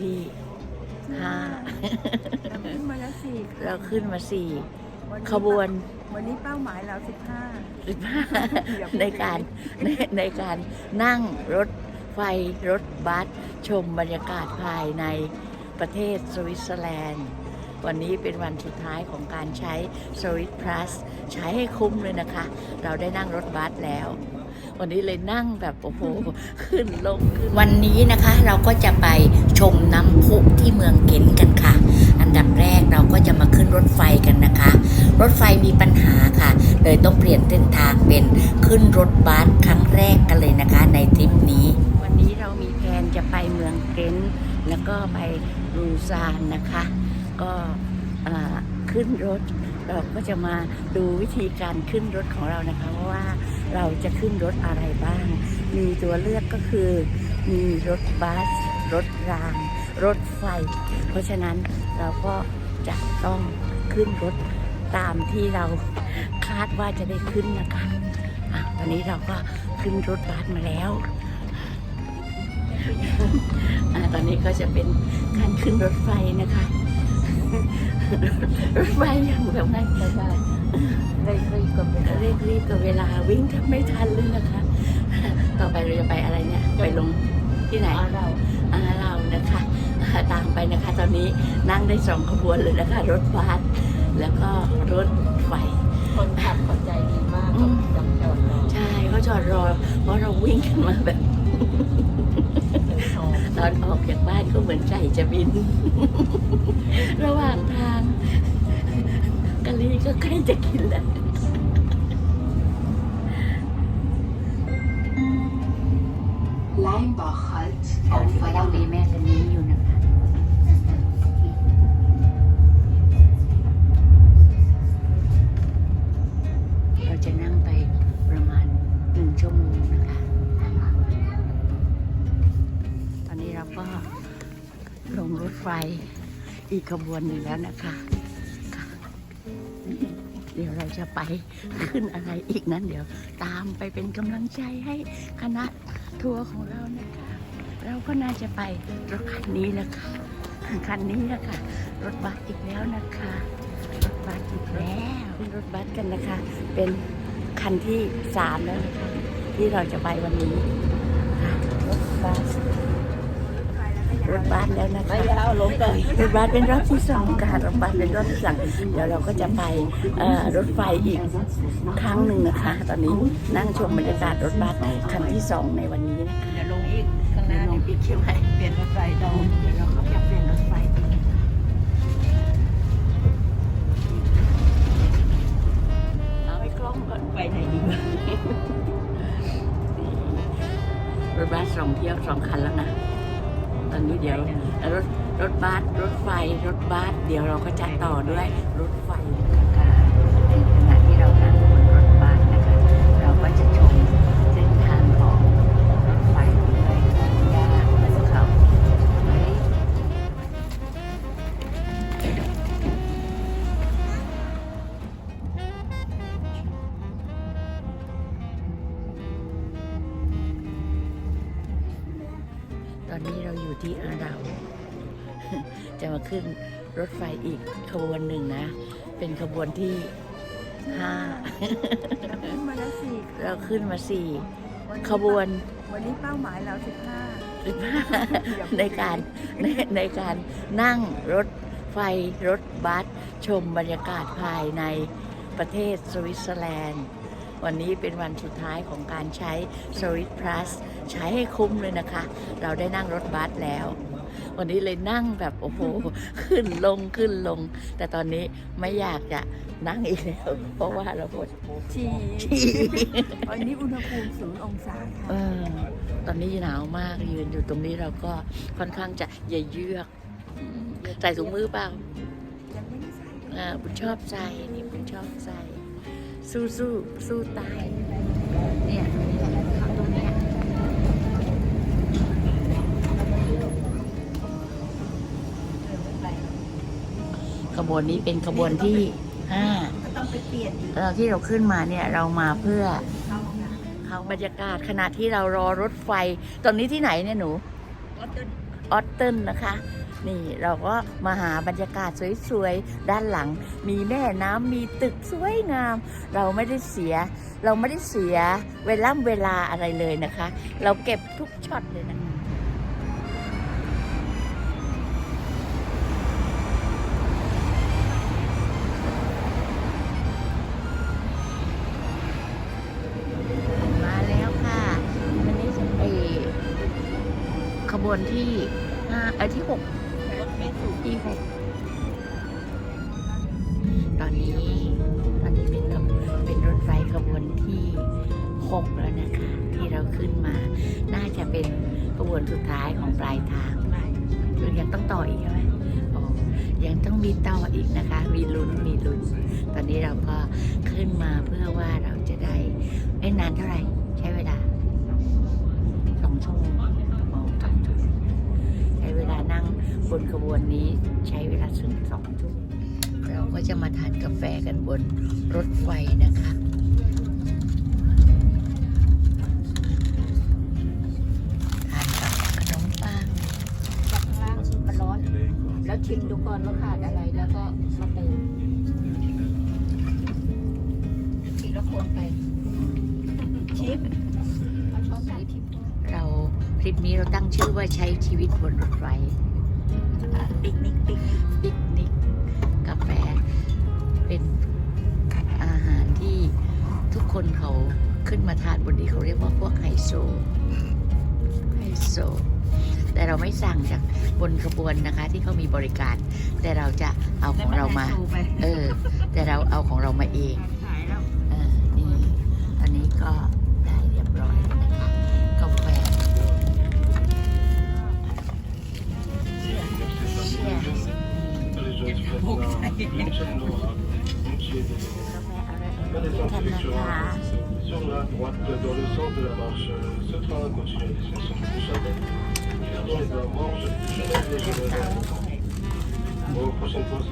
ที่ห้าเราขึ้นมาแล้วสี่เราขึ้นมาสี่วันนี้ขบวน วันนี้เป้าหมายเราสิบห้าสิบห้าในการในในการนั่งรถไฟรถบัสชมบรรยากาศภายในประเทศสวิตเซอร์แลนด์ วันนี้เป็นวันสุดท้ายของการใช้สวิตพลัสใช้ให้คุ้มเลยนะคะ เราได้นั่งรถบัสแล้ว วันนี้เลยนั่งแบบโอ้โหขึ้นลงขึ้นวันนี้นะคะเราก็จะไปชมน้ำพุที่เมืองเก็นกันค่ะ อันดับแรกเราก็จะมาขึ้นรถไฟกันนะคะ รถไฟมีปัญหาค่ะ เลยต้องเปลี่ยนเส้นทางเป็นขึ้นรถบัสครั้งแรกกันเลยนะคะ ในทริปนี้ วันนี้เรามีแผนจะไปเมืองเกนต์แล้วก็ไปรูซานนะคะ ก็อ่าขึ้นรถเราก็จะมาดูวิธีการขึ้นรถของเรานะคะว่า เราจะขึ้นรถอะไรบ้าง มีตัวเลือกก็คือ มีรถบัส รถราง รถไฟ เพราะฉะนั้นเราก็จะต้องขึ้นรถตามที่เราคาดว่าจะได้ขึ้นนะคะอะวันนี้เราก็ขึ้นรถบัสมาแล้วอะตอนนี้ก็จะเป็นการขึ้นรถไฟนะคะ รถไฟยังแบบไงแบบ เร่งรีบกับเวลาเร่งรีบกับเวลาวิ่งแทบไม่ทันเลยนะคะ ต่อไปเราจะไปอะไรเนี่ย ไปลงที่ไหนเราอาเรานะคะอ่าตามไปนะคะ ตอนนี้นั่งได้สองขบวนเลยนะคะ รถบัสแล้วก็รถไฟคนขับเข้าใจดีมากอืมจำจอดรอใช่เขาจอดรอ เพราะเราวิ่งกันมาแบบตอนออกจากบ้านก็เหมือนไก่จะบิน ระหว่างทางกะ ลีก็ใกล้จะกินแล้ว Leimbach halt ตอน auf นี้ก็ยังมี Verlangen. แม่คนนี้อยู่นะคะเราจะนั่งไปประมาณหนึ่งชั่วโมงนะคะ ตอนนี้เราก็ลงรถไฟอีกขบวนหนึ่งแล้วนะคะ เดี๋ยวเราจะไปขึ้นอะไรอีกนั้นเดี๋ยวตามไปเป็นกำลังใจให้คณะทัวร์ของเรานะคะ เราก็น่าจะไปรถคันนี้แหละค่ะคันนี้แหละค่ะ รถบัสอีกแล้วนะคะ รถบัสอีกแล้วขึ้นรถบัสกันนะคะ เป็นคันที่สามแล้วนะคะที่เราจะไปวันนี้รถบัส รถบัสแล้วนะคะรถบัสเป็นรอบที่สองค่ะรถบัสเป็นรอบที่สองเดี๋ยวเราก็จะไปรถไฟอีกครั้งหนึ่งนะคะ ตอนนี้นั่งชมบรรยากาศรถบัสคันที่สองในวันนี้นะคะเดี๋ยวลงอีกข้างหน้าวลงนี่ปีกเขียวให้เปลี่ยนรถไฟดองเดี๋ยวเราก็จะเปลี่ยนรถไฟเอาไอ้กล้องก่อนไปไหนดีวะรถบัสสองเที่ยวสองคันแล้วนะ นนี้เดี๋ยวรถรถบัสรถไฟรถบัสเดี๋ยวเราก็จะต่อด้วยรถ อนนี้เราอยู่ที่อาเราจะมาขึ้นรถไฟอีกขบวนหนึ่งนะ เป็นขบวนที่ห้าเราขึ้นมาแล้วสี่เราขึ้นมาสี่วันนี้ขบวน วันนี้เป้าหมายเราสิบห้าสิบห้าในการในในการนั่งรถไฟรถบัสชมบรรยากาศภายในประเทศสวิตเซอร์แลนด์ วันนี้เป็นวันสุดท้ายของการใช้สวิตพลัสใช้ให้คุ้มเลยนะคะ เราได้นั่งรถบัสแล้ว วันนี้เลยนั่งแบบโอ้โห ขึ้นลงขึ้นลง แต่ตอนนี้ไม่อยากจะนั่งอีกแล้ว เพราะว่าเราปวดชีฉี่วันนี้อุณหภูมิศูนย์องศาเอค่ะอตอนนี้หนาวมากยืนอยู่ตรงนี้เราก็ค่อนข้างจะเยเยือกอืมใส่ถุงมือเปล่ายังไม่ได้ใส่อ่าบุญชอบใส่นี่บุญชอบใส่ สู้สู้สู้ตายเนี่ยตรงนี้แหละตรงเนี้ยขบวนนี้เป็นขบวนที่ห้าก็ต้องไปเปลี่ยนอีกเราที่เราขึ้นมาเนี่ยเรามาเพื่อเข้าห้องน้เขาบรรยากาศขณะที่เรารอรถไฟ ตอนนี้ที่ไหนเนี่ยหนูำก็จะออตเทิลนะคะ นี่เราก็มาหาบรรยากาศสวยๆ ด้านหลัง มีแม่น้ำมีตึกสวยงาม เราไม่ได้เสีย เราไม่ได้เสียเวล่ำเวลาอะไรเลยนะคะ เราเก็บทุกช็อตเลยนะคะขบวนที่5เออที่ 6 6แล้วนะคะ ที่เราขึ้นมา น่าจะเป็นขบวนสุดท้ายของปลายทางคือยังต้องต่ออีกใช่ไหมยังต้องมีต่ออีกนะคะ มีลุ้นมีลุ้น ตอนนี้เราก็ขึ้นมาเพื่อว่าเราจะได้ไอ้นานเท่าไหร่ ใช้เวลาสองชั่วโมงมอสองชั่งใช้เวลานั่งบนขบวนนี้ใช้เวลาถึงสองชั่วโมงเราก็จะมาทานกาแฟกันบนรถไฟนะคะ ชิมดูก่อนว่าขาดอะไรแล้วก็มาเติมทีละคนไปชิปเอาช้อนใส่ทิปเราคลิปนี้เราตั้งชื่อว่าใช้ชีวิตบนรถไฟปิกนิกปิกนิกปิกนิกกาแฟเป็นอาหารที่ทุกคนเขาขึ้นมาทานบนนี้เขาเรียกว่าพวกไฮโซไฮโซ แต่เราไม่สั่งจากบนขบวนนะคะ ที่เขามีบริการ แต่เราจะเอาของเรามาไปเออ แต่เราเอาของเรามาเองขายแล้วเออนี่อันนี้ก็ได้เรียบร้อยแล้วนะคะกาแฟเชียร์เชียร์บุกใส่กาแฟอะไรกันนะคะ Sur la droite, dans le sens de la marche, ce train continue à destination Au prochain tour,